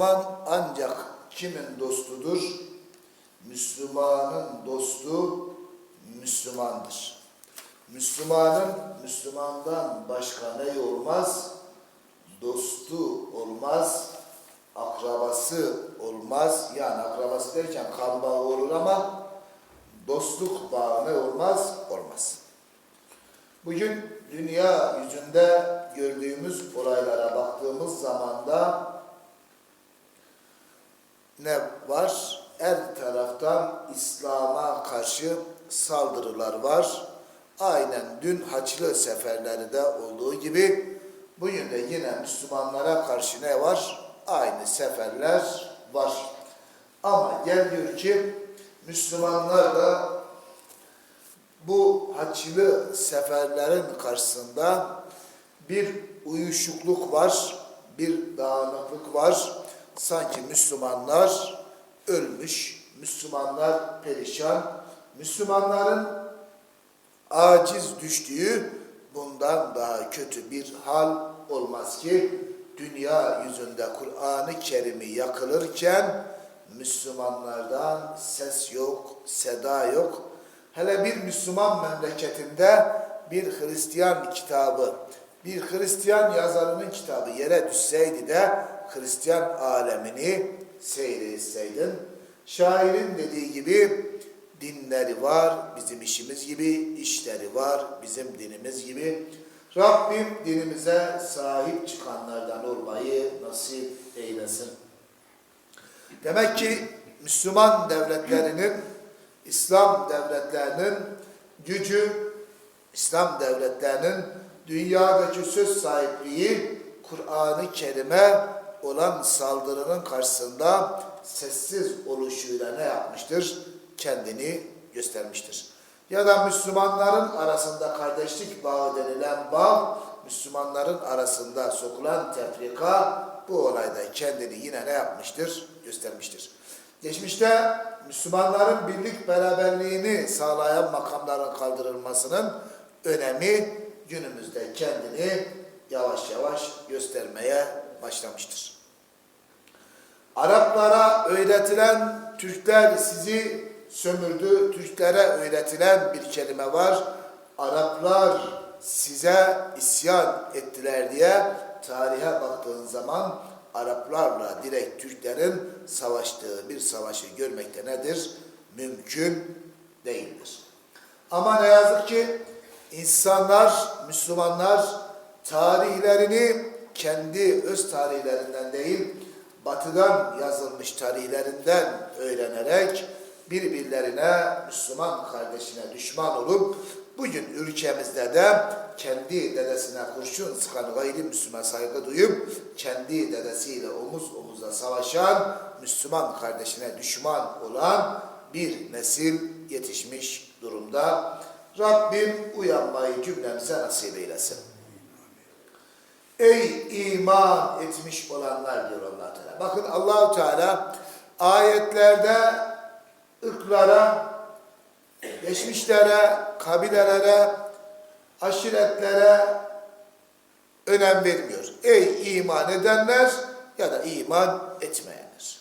Müslüman ancak kimin dostudur? Müslümanın dostu Müslümandır. Müslümanın Müslümandan başka ne olmaz? Dostu olmaz, akrabası olmaz. Yani akrabası derken kan bağı olur ama dostluk bağı ne olmaz? Olmaz. Bugün dünya yüzünde gördüğümüz olaylara baktığımız zaman da ne var? Her taraftan İslam'a karşı saldırılar var. Aynen dün Haçlı seferleri de olduğu gibi bugün de yine Müslümanlara karşı ne var? Aynı seferler var. Ama geliyor ki Müslümanlar da bu Haçlı seferlerin karşısında bir uyuşukluk var, bir dağınıklık var. Sanki Müslümanlar ölmüş, Müslümanlar perişan, Müslümanların aciz düştüğü bundan daha kötü bir hal olmaz ki dünya yüzünde Kur'an-ı Kerim'i yakılırken Müslümanlardan ses yok, seda yok. Hele bir Müslüman memleketinde bir Hristiyan kitabı, bir Hristiyan yazarının kitabı yere düşseydi de Hristiyan alemini seyretseydin, şairin dediği gibi dinleri var, bizim işimiz gibi, işleri var, bizim dinimiz gibi. Rabbim dinimize sahip çıkanlardan olmayı nasip eylesin. Demek ki Müslüman devletlerinin, İslam devletlerinin gücü, İslam devletlerinin dünyadaki söz sahipliği Kur'an-ı Kerim'e olan saldırının karşısında sessiz oluşuyla ne yapmıştır? Kendini göstermiştir. Ya da Müslümanların arasında kardeşlik bağı denilen bağ, Müslümanların arasında sokulan tefrika bu olayda kendini yine ne yapmıştır? Göstermiştir. Geçmişte Müslümanların birlik beraberliğini sağlayan makamların kaldırılmasının önemi günümüzde kendini yavaş yavaş göstermeye başlamıştır. Araplara öğretilen Türkler sizi sömürdü. Türklere öğretilen bir kelime var. Araplar size isyan ettiler diye tarihe baktığın zaman Araplarla direkt Türklerin savaştığı bir savaşı görmekte nedir? Mümkün değildir. Ama ne yazık ki insanlar, Müslümanlar tarihlerini kendi öz tarihlerinden değil, batıdan yazılmış tarihlerinden öğrenerek birbirlerine, Müslüman kardeşine düşman olup bugün ülkemizde de kendi dedesine kurşun sıkan gayrimüslime saygı duyup kendi dedesiyle omuz omuza savaşan Müslüman kardeşine düşman olan bir nesil yetişmiş durumda. Rabbim uyanmayı cümlemize nasip eylesin. Ey iman etmiş olanlar diyor allah Teala. Bakın Allahu Teala ayetlerde ırklara, geçmişlere, kabilelere, aşiretlere önem vermiyor. Ey iman edenler ya da iman etmeyenler.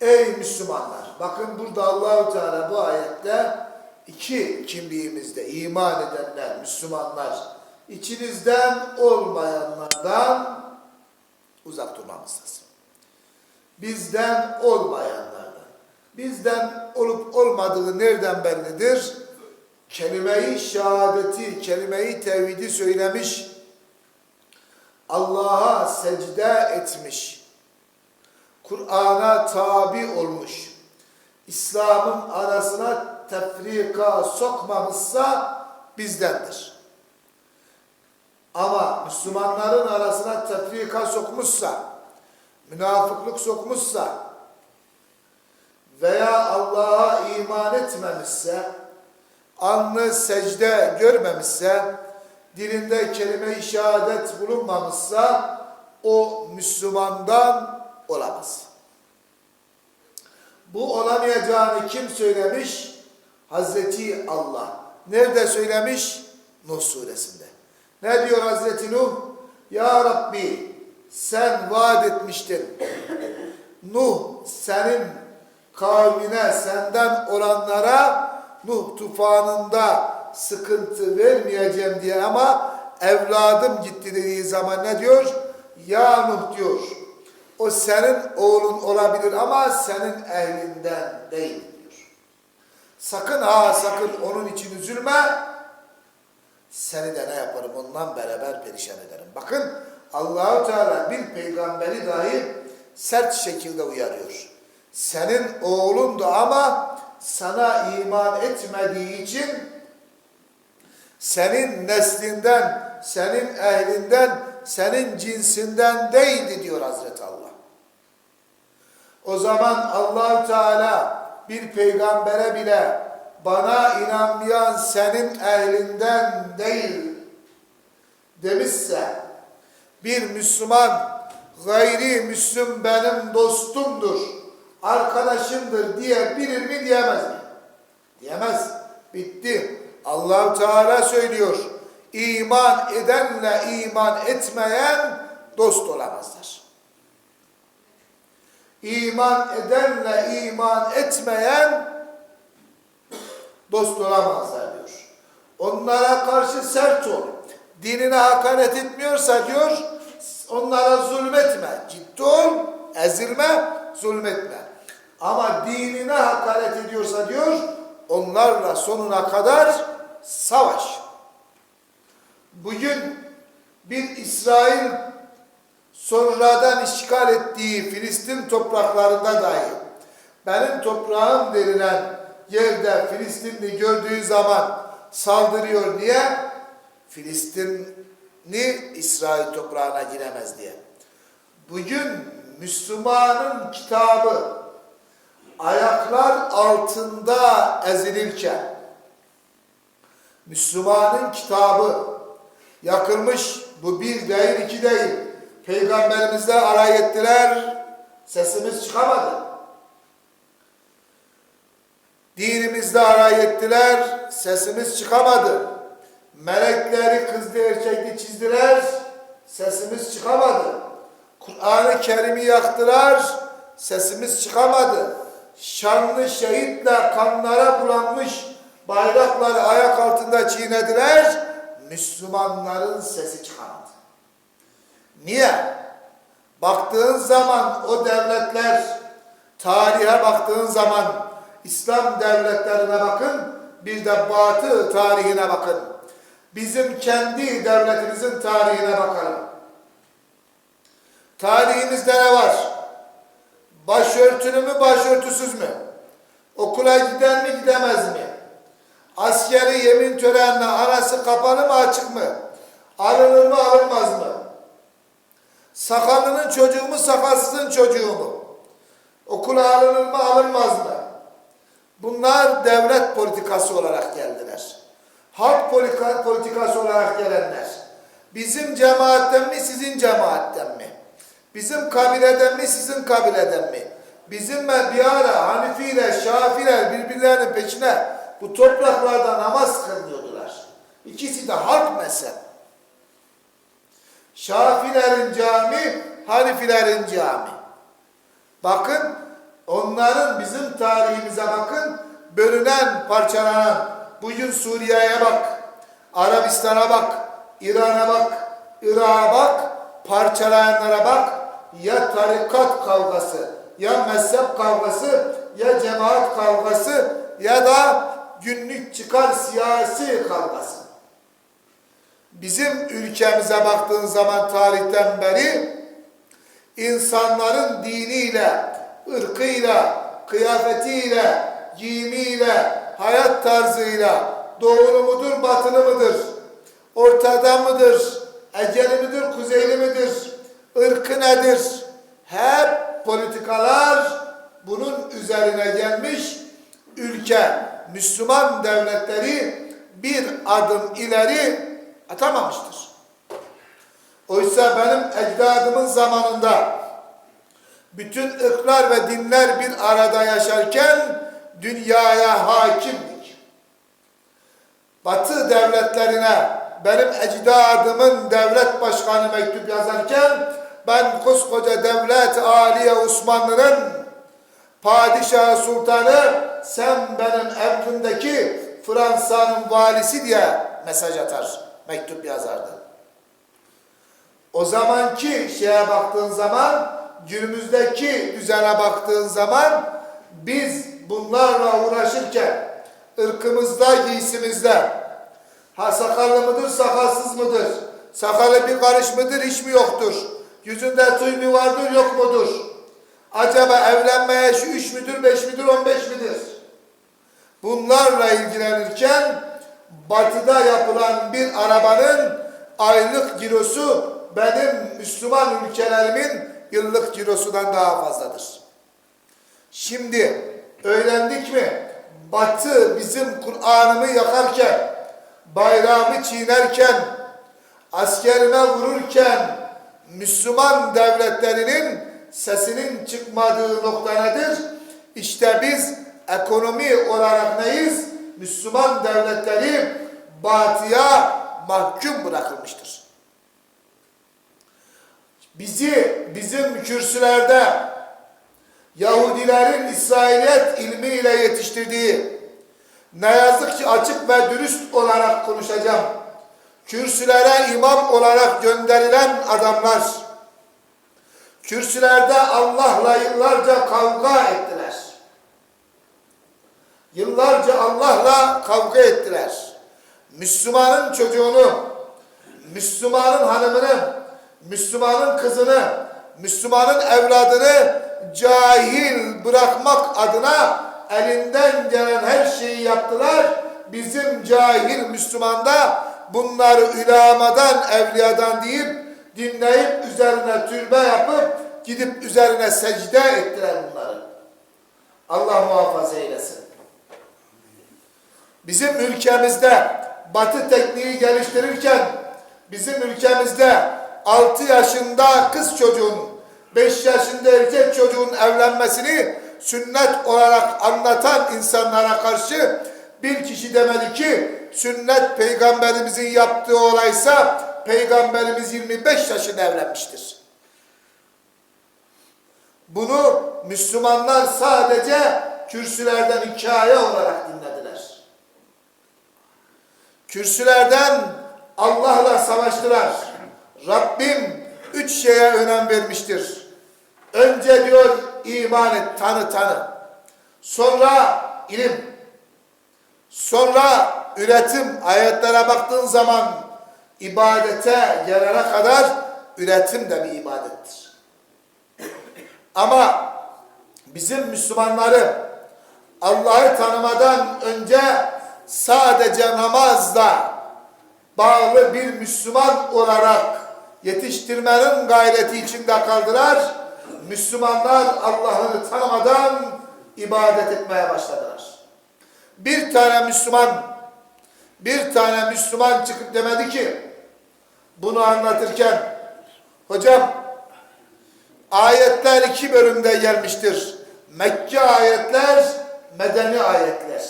Ey Müslümanlar! Bakın burada Allahu Teala bu ayette iki kimliğimizde iman edenler, Müslümanlar, içinizden olmayanlardan uzak durmamız lazım. Bizden olmayanlardan. Bizden olup olmadığı nereden bellidir? Kelime-i şehadeti, kelime-i tevhidi söylemiş, Allah'a secde etmiş, Kur'an'a tabi olmuş, İslam'ın arasına tefrika sokmamışsa bizdendir. Ama Müslümanların arasına tefrika sokmuşsa, münafıklık sokmuşsa veya Allah'a iman etmemişse, alnı secde görmemişse, dilinde kelime-i şehadet bulunmamışsa, o Müslümandan olamaz. Bu olamayacağını kim söylemiş? Hazreti Allah. Nerede söylemiş? Nuh suresinde. Ne diyor Hazreti Nuh? Ya Rabbi sen vaat etmiştin. Nuh senin kavmine senden olanlara Nuh tufanında sıkıntı vermeyeceğim diye ama evladım gitti dediği zaman ne diyor? Ya Nuh diyor. O senin oğlun olabilir ama senin ehlinden değil diyor. Sakın ha sakın onun için üzülme. Seni de ne yaparım ondan beraber perişan ederim. Bakın Allahu Teala bir peygamberi dahi sert şekilde uyarıyor. Senin oğlun da ama sana iman etmediği için senin neslinden, senin ehlinden, senin cinsinden değildi diyor Hazreti Allah. O zaman Allahu Teala bir peygambere bile bana inanmayan senin ehlinden değil demişse bir Müslüman gayri Müslüm benim dostumdur, arkadaşımdır diyebilir mi diyemez mi? Diyemez. Bitti. Allahu Teala söylüyor. İman edenle iman etmeyen dost olamazlar. İman edenle iman etmeyen dost olamazlar diyor. Onlara karşı sert ol. Dinine hakaret etmiyorsa diyor, onlara zulmetme. Ciddi ol, ezilme, zulmetme. Ama dinine hakaret ediyorsa diyor, onlarla sonuna kadar savaş. Bugün bir İsrail sonradan işgal ettiği Filistin topraklarında dahi benim toprağım denilen yerde Filistinli gördüğü zaman saldırıyor. Diye Filistinli İsrail toprağına giremez diye. Bugün Müslümanın kitabı ayaklar altında ezilirken Müslümanın kitabı yakılmış bu bir değil iki değil. Peygamberimizle alay ettiler sesimiz çıkamadı dinimizde alay ettiler sesimiz çıkamadı. Melekleri kızdı erkekli çizdiler sesimiz çıkamadı. Kur'an-ı Kerim'i yaktılar sesimiz çıkamadı. Şanlı şehitle kanlara bulanmış bayrakları ayak altında çiğnediler Müslümanların sesi çıkamadı. Niye? Baktığın zaman o devletler, tarihe baktığın zaman İslam devletlerine bakın, bir de Batı tarihine bakın. Bizim kendi devletimizin tarihine bakalım. Tarihimizde ne var? Başörtülü mü, başörtüsüz mü? Okula giden mi, gidemez mi? Askeri yemin törenine arası kapalı mı, açık mı? Alınır mı, alınmaz mı? Sakalının çocuğu mu, sakalsızın çocuğu mu? Okula alınır mı, alınmaz mı? Devlet politikası olarak geldiler. Halk politika, politikası olarak gelenler. Bizim cemaatten mi, sizin cemaatten mi? Bizim kabileden mi, sizin kabileden mi? Bizim bir ara Hanifiler, Şafiler birbirlerinin peşine bu topraklarda namaz kılıyordular. İkisi de halk mezhep. Şafilerin cami, Hanifilerin cami. Bakın onların bizim tarihimize bakın bölünen, parçalanan bugün Suriye'ye bak, Arabistan'a bak, İran'a bak, Irak'a bak, parçalayanlara bak ya tarikat kavgası, ya mezhep kavgası, ya cemaat kavgası ya da günlük çıkar siyasi kavgası. Bizim ülkemize baktığın zaman tarihten beri insanların diniyle, ırkıyla, kıyafetiyle, giyimiyle, hayat tarzıyla doğulu mudur, batılı mıdır? Ortada mıdır? Eceli midir, kuzeyli midir? ırkı nedir? Hep politikalar bunun üzerine gelmiş ülke, Müslüman devletleri bir adım ileri atamamıştır. Oysa benim ecdadımın zamanında bütün ırklar ve dinler bir arada yaşarken dünyaya hakimdik. Batı devletlerine benim ecdadımın devlet başkanı mektup yazarken ben koskoca devlet Aliye Osmanlı'nın padişahı sultanı sen benim emrimdeki Fransa'nın valisi diye mesaj atar, mektup yazardı. O zamanki şeye baktığın zaman, günümüzdeki düzene baktığın zaman biz bunlarla uğraşırken ırkımızda, giysimizde ha sakallı mıdır, sakalsız mıdır? Sakalı bir karış mıdır, hiç mi yoktur? Yüzünde tüy mü vardır, yok mudur? Acaba evlenmeye şu üç müdür, beş müdür, on beş midir? Bunlarla ilgilenirken batıda yapılan bir arabanın aylık cirosu benim Müslüman ülkelerimin yıllık cirosundan daha fazladır. Şimdi öğrendik mi? Batı bizim Kur'an'ımı yakarken, bayrağımı çiğnerken, askerime vururken Müslüman devletlerinin sesinin çıkmadığı nokta nedir? İşte biz ekonomi olarak neyiz? Müslüman devletleri batıya mahkum bırakılmıştır. Bizi bizim kürsülerde Yahudilerin İsrailiyet ilmiyle yetiştirdiği ne yazık ki açık ve dürüst olarak konuşacağım. Kürsülere imam olarak gönderilen adamlar kürsülerde Allah'la yıllarca kavga ettiler. Yıllarca Allah'la kavga ettiler. Müslümanın çocuğunu, Müslümanın hanımını, Müslümanın kızını, Müslümanın evladını cahil bırakmak adına elinden gelen her şeyi yaptılar. Bizim cahil Müslüman da bunları ülamadan, evliyadan deyip dinleyip üzerine türbe yapıp gidip üzerine secde ettiler bunları. Allah muhafaza eylesin. Bizim ülkemizde batı tekniği geliştirirken bizim ülkemizde 6 yaşında kız çocuğun 5 yaşında erkek çocuğun evlenmesini sünnet olarak anlatan insanlara karşı bir kişi demeli ki sünnet peygamberimizin yaptığı olaysa peygamberimiz 25 yaşında evlenmiştir. Bunu Müslümanlar sadece kürsülerden hikaye olarak dinlediler. Kürsülerden Allah'la savaştılar. Rabbim üç şeye önem vermiştir. Önce diyor iman et, tanı tanı. Sonra ilim. Sonra üretim. Ayetlere baktığın zaman ibadete gelene kadar üretim de bir ibadettir. Ama bizim Müslümanları Allah'ı tanımadan önce sadece namazla bağlı bir Müslüman olarak yetiştirmenin gayreti içinde kaldılar. Müslümanlar Allah'ını tanımadan ibadet etmeye başladılar. Bir tane Müslüman bir tane Müslüman çıkıp demedi ki bunu anlatırken hocam ayetler iki bölümde gelmiştir. Mekki ayetler, medeni ayetler.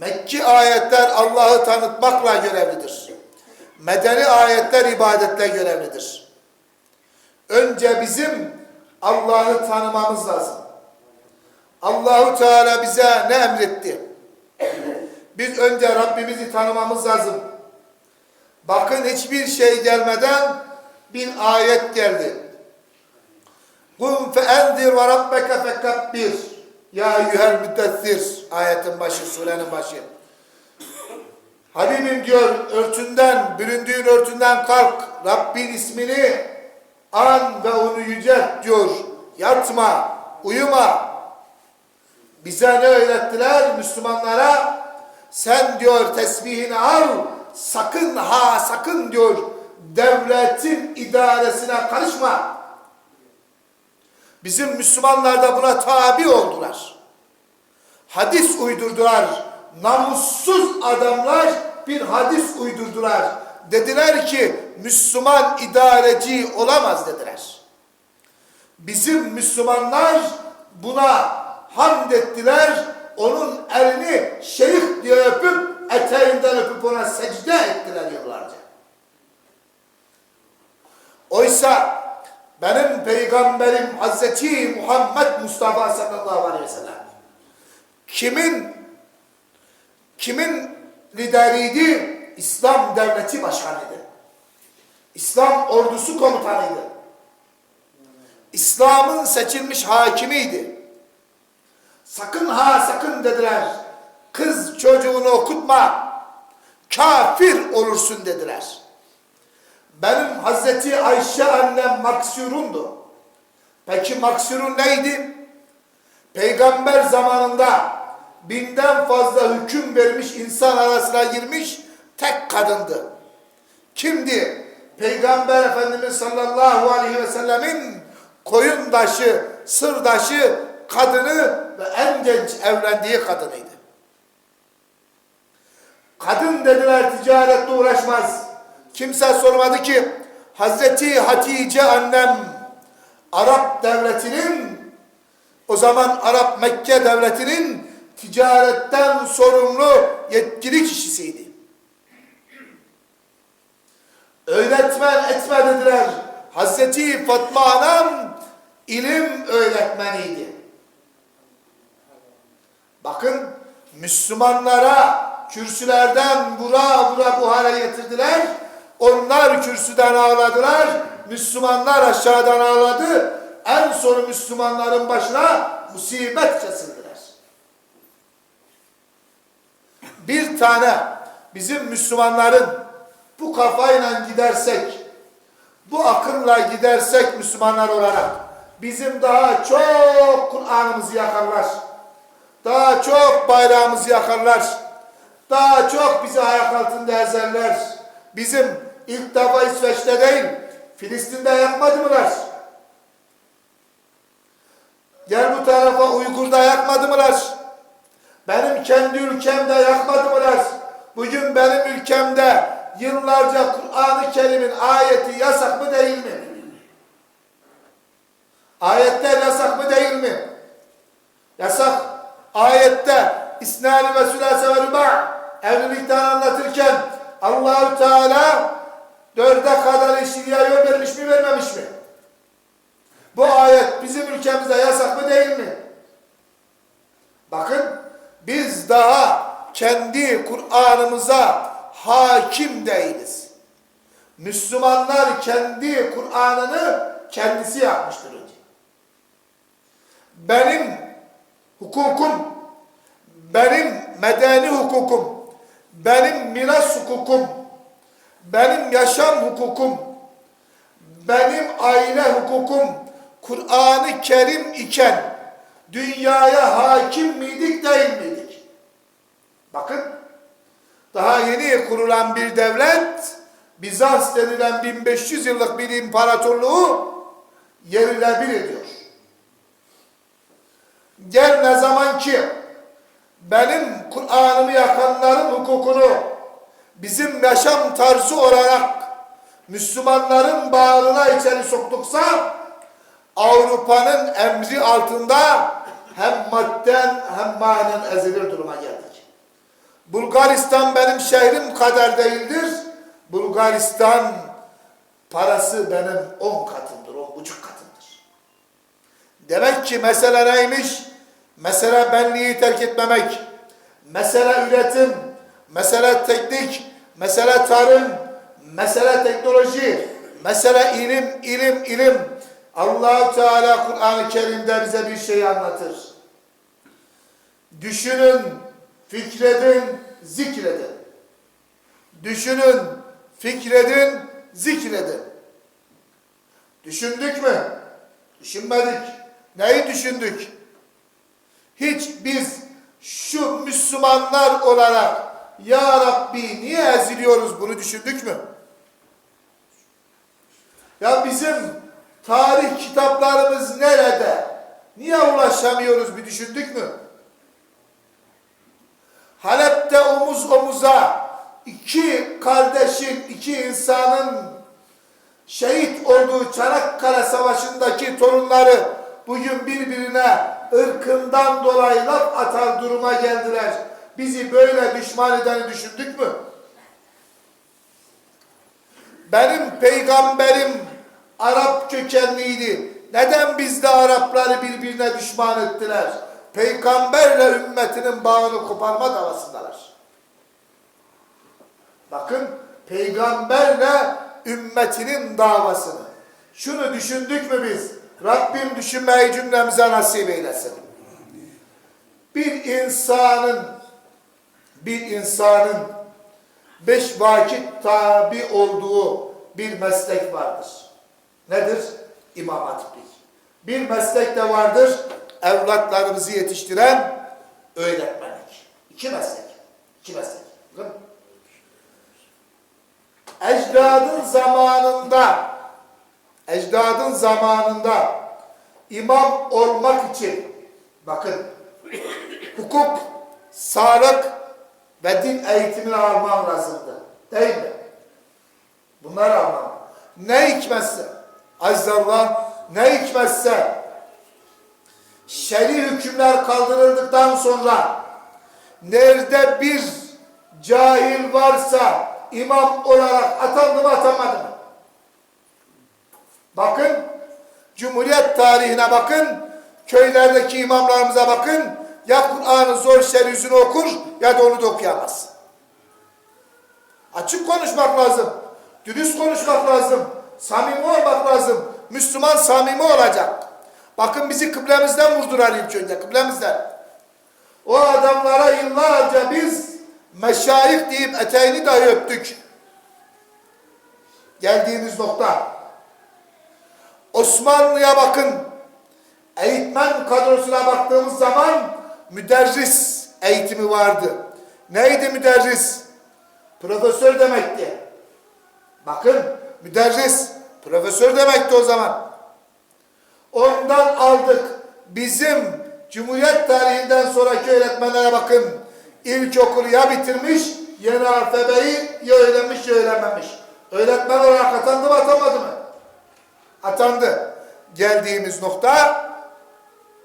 Mekki ayetler Allah'ı tanıtmakla görevlidir. Medeni ayetler ibadetle görevlidir. Önce bizim Allah'ı tanımamız lazım. Allahu Teala bize ne emretti? Biz önce Rabbimizi tanımamız lazım. Bakın hiçbir şey gelmeden bir ayet geldi. Kum fe endir ve rabbeke fekabbir. Ya eyyuhel müddessir. Ayetin başı, surenin başı. Habibim diyor örtünden, büründüğün örtünden kalk. Rabbin ismini an ve onu yücelt diyor. Yatma, uyuma. Bize ne öğrettiler Müslümanlara? Sen diyor tesbihini al, sakın ha sakın diyor devletin idaresine karışma. Bizim Müslümanlar da buna tabi oldular. Hadis uydurdular. Namussuz adamlar bir hadis uydurdular. Dediler ki Müslüman idareci olamaz dediler. Bizim Müslümanlar buna hamd ettiler. Onun elini şeyh diye öpüp eteğinden öpüp ona secde ettiler yıllarca. Oysa benim peygamberim Hazreti Muhammed Mustafa sallallahu aleyhi ve sellem kimin kimin lideriydi? İslam devleti başkanıydı. İslam ordusu komutanıydı. İslam'ın seçilmiş hakimiydi. Sakın ha sakın dediler. Kız çocuğunu okutma. Kafir olursun dediler. Benim Hazreti Ayşe annem maksurundu. Peki maksurun neydi? Peygamber zamanında binden fazla hüküm vermiş insan arasına girmiş tek kadındı. Kimdi? Peygamber Efendimiz sallallahu aleyhi ve sellemin koyundaşı, sırdaşı kadını ve en genç evlendiği kadınıydı. Kadın dediler ticaretle uğraşmaz. Kimse sormadı ki Hazreti Hatice annem Arap devletinin o zaman Arap Mekke devletinin ticaretten sorumlu yetkili kişisiydi. Öğretmen etme dediler. Hazreti Fatma anam ilim öğretmeniydi. Bakın Müslümanlara kürsülerden vura vura bu hale getirdiler. Onlar kürsüden ağladılar. Müslümanlar aşağıdan ağladı. En son Müslümanların başına musibet kesildiler. Bir tane bizim Müslümanların bu kafayla gidersek, bu akımla gidersek Müslümanlar olarak bizim daha çok Kur'an'ımızı yakarlar. Daha çok bayrağımızı yakarlar. Daha çok bizi ayak altında ezerler. Bizim ilk defa İsveç'te değil, Filistin'de yakmadı mılar? Gel bu tarafa Uygur'da yakmadı mılar? Benim kendi ülkemde yakmadı mılar? Bugün benim ülkemde yıllarca Kur'an-ı Kerim'in ayeti yasak mı değil mi? Ayetler yasak mı değil mi? Yasak. Ayette İsnani ve sülase ve rüba evlilikten anlatırken Allahü Teala dörde kadar eşliğe yol vermiş mi vermemiş mi? Bu ayet bizim ülkemizde yasak mı değil mi? Bakın biz daha kendi Kur'an'ımıza hakim değiliz. Müslümanlar kendi Kur'an'ını kendisi yapmıştır önce. Benim hukukum, benim medeni hukukum, benim miras hukukum, benim yaşam hukukum, benim aile hukukum Kur'an-ı Kerim iken dünyaya hakim miydik değil miydik? Bakın daha yeni kurulan bir devlet Bizans denilen 1500 yıllık bir imparatorluğu yerine bir ediyor. Gel ne zaman ki benim Kur'an'ımı yakanların hukukunu bizim yaşam tarzı olarak Müslümanların bağrına içeri soktuksa Avrupa'nın emri altında hem madden hem manen ezilir duruma geldik. Bulgaristan benim şehrim kadar değildir. Bulgaristan parası benim on katımdır, on buçuk katımdır. Demek ki mesele neymiş? Mesele benliği terk etmemek. Mesele üretim, mesele teknik, mesele tarım, mesele teknoloji, mesele ilim, ilim, ilim. allah Teala Kur'an-ı Kerim'de bize bir şey anlatır. Düşünün, fikredin, zikredin. Düşünün, fikredin, zikredin. Düşündük mü? Düşünmedik. Neyi düşündük? Hiç biz şu Müslümanlar olarak Ya Rabbi niye eziliyoruz bunu düşündük mü? Ya bizim tarih kitaplarımız nerede? Niye ulaşamıyoruz bir düşündük mü? Halep'te omuz omuza iki kardeşin, iki insanın şehit olduğu Çanakkale Savaşı'ndaki torunları bugün birbirine ırkından dolayı laf atar duruma geldiler. Bizi böyle düşman edeni düşündük mü? Benim peygamberim Arap kökenliydi. Neden bizde Arapları birbirine düşman ettiler? Peygamberle ümmetinin bağını koparma davasındalar. Bakın peygamberle ümmetinin davasını. Şunu düşündük mü biz? Rabbim düşünmeyi cümlemize nasip eylesin. Bir insanın bir insanın beş vakit tabi olduğu bir meslek vardır. Nedir? İmam hatiplik. Bir meslek de vardır. Evlatlarımızı yetiştiren öğretmenlik. İki meslek. İki meslek. Bakın. Ecdadın zamanında ecdadın zamanında imam olmak için bakın hukuk, sağlık ve din eğitimini alman lazımdı. Değil mi? Bunları alman. Ne hikmetse, Azzallah, ne hikmetse şer'i hükümler kaldırıldıktan sonra nerede bir cahil varsa imam olarak atandı mı atanmadı mı? Bakın, Cumhuriyet tarihine bakın, köylerdeki imamlarımıza bakın, ya Kur'an'ı zor şer yüzünü okur ya da onu da okuyamaz. Açık konuşmak lazım, dürüst konuşmak lazım, samimi olmak lazım. Müslüman samimi olacak. Bakın bizi kıblemizden vurdular ilk önce, kıblemizden. O adamlara yıllarca biz meşayih deyip eteğini dahi öptük. Geldiğimiz nokta. Osmanlı'ya bakın. Eğitmen kadrosuna baktığımız zaman müderris eğitimi vardı. Neydi müderris? Profesör demekti. Bakın müderris, profesör demekti o zaman. Ondan aldık. Bizim Cumhuriyet tarihinden sonraki öğretmenlere bakın. İlkokulu ya bitirmiş, yeni alfabeyi ya öğrenmiş ya öğrenmemiş. Öğretmen olarak atandı mı atamadı mı? Atandı. Geldiğimiz nokta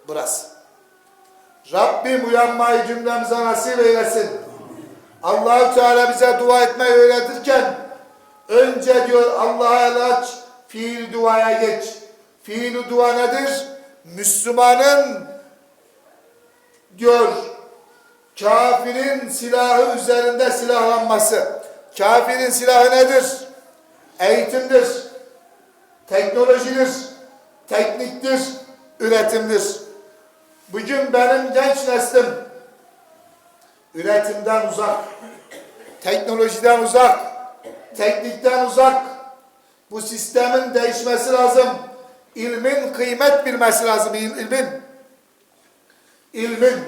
burası. Rabbim uyanmayı cümlemize nasip eylesin. Allahu Teala bize dua etmeyi öğretirken önce diyor Allah'a el aç, fiil duaya geç. Fiil dua nedir? Müslümanın diyor kafirin silahı üzerinde silahlanması. Kafirin silahı nedir? Eğitimdir, teknolojidir, tekniktir, üretimdir. Bugün benim genç neslim üretimden uzak, teknolojiden uzak, teknikten uzak. Bu sistemin değişmesi lazım. İlmin kıymet bilmesi lazım. İl- İlmin. İlmin.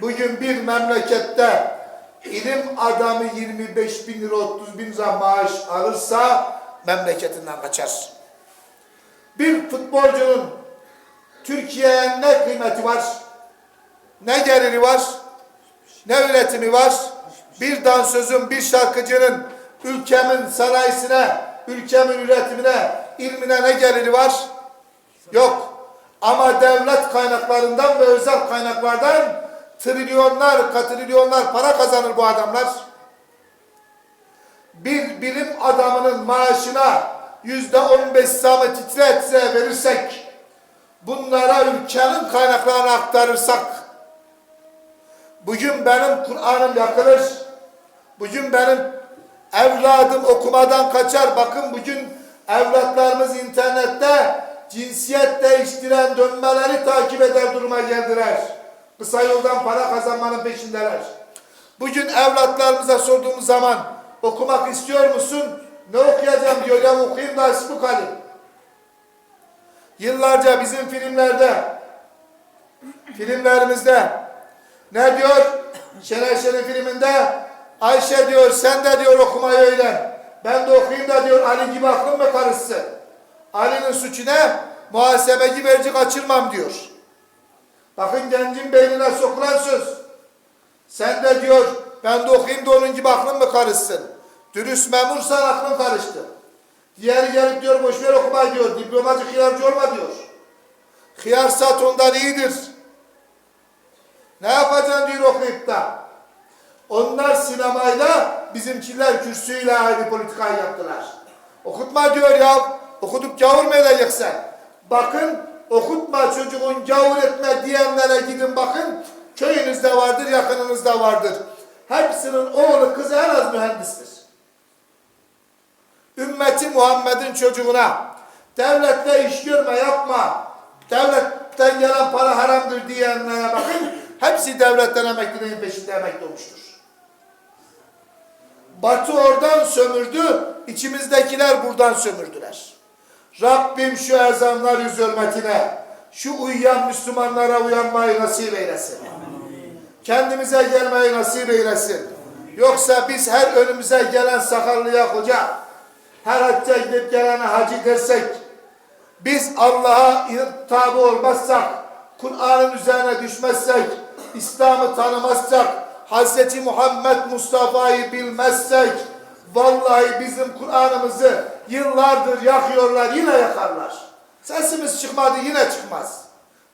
Bugün bir memlekette ilim adamı 25 bin lira 30 bin lira maaş alırsa memleketinden kaçar. Bir futbolcunun Türkiye'ye ne kıymeti var? Ne geliri var? Ne üretimi var? Bir dansözün, bir şarkıcının ülkemin sanayisine, ülkemin üretimine, ilmine ne geliri var? Yok. Ama devlet kaynaklarından ve özel kaynaklardan trilyonlar, katrilyonlar para kazanır bu adamlar. Bir bilim adamının maaşına yüzde on beş zamı titre titre verirsek, bunlara ülkenin kaynaklarını aktarırsak, bugün benim Kur'an'ım yakılır, bugün benim evladım okumadan kaçar. Bakın bugün evlatlarımız internette cinsiyet değiştiren dönmeleri takip eder duruma geldiler. Kısa yoldan para kazanmanın peşindeler. Bugün evlatlarımıza sorduğumuz zaman okumak istiyor musun? Ne okuyacağım diyor. Ya okuyayım da ismi kalayım. Yıllarca bizim filmlerde, filmlerimizde ne diyor? Şener Şen'in filminde Ayşe diyor sen de diyor okumayı öğren. Ben de okuyayım da diyor Ali gibi aklım mı karışsın? Ali'nin suçu ne? Muhasebeci merci kaçırmam diyor. Bakın gencin beynine sokulan söz. Sen de diyor ben de okuyayım da onun gibi aklım mı karışsın? Dürüst memursan aklın karıştı. Diğeri gelip diyor boş ver okuma diyor. Diplomacı hıyarcı olma diyor. Hıyar sat ondan iyidir. Ne yapacaksın diyor okuyup da. Onlar sinemayla bizimkiler kürsüyle aynı politikayı yaptılar. Okutma diyor ya. Okutup gavur mu edeceksin? Bakın okutma çocuğun gavur etme diyenlere gidin bakın. Köyünüzde vardır, yakınınızda vardır. Hepsinin oğlu kızı en az mühendistir. Ümmeti Muhammed'in çocuğuna devlette iş görme yapma. Devletten gelen para haramdır diyenlere bakın. Hepsi devletten emekliliğin peşinde emekli olmuştur. Batı oradan sömürdü, içimizdekiler buradan sömürdüler. Rabbim şu ezanlar yüz hürmetine, şu uyuyan Müslümanlara uyanmayı nasip eylesin. Kendimize gelmeyi nasip eylesin. Yoksa biz her önümüze gelen sakallıya hoca, her hacca gidip gelene hacı dersek, biz Allah'a tabi olmazsak, Kur'an'ın üzerine düşmezsek, İslam'ı tanımazsak, Hz. Muhammed Mustafa'yı bilmezsek, vallahi bizim Kur'an'ımızı yıllardır yakıyorlar, yine yakarlar. Sesimiz çıkmadı, yine çıkmaz.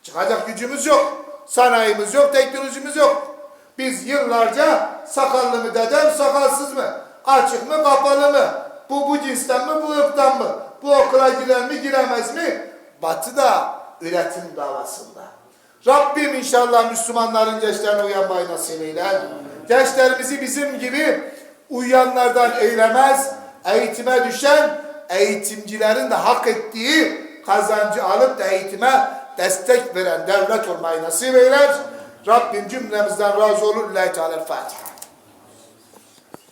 Çıkacak gücümüz yok, sanayimiz yok, teknolojimiz yok. Biz yıllarca sakallı mı dedem, sakalsız mı? Açık mı, kapalı mı? Bu bu cinsten mi, bu ırktan mı? Bu okula girer mi, giremez mi? Batı da üretim davasında. Rabbim inşallah Müslümanların gençlerine uyanmayı nasip eyler. Gençlerimizi bizim gibi uyanlardan eylemez. Eğitime düşen eğitimcilerin de hak ettiği kazancı alıp da eğitime destek veren devlet olmayı nasip eyler. Rabbim cümlemizden razı olur. Lillahi Teala Fatiha.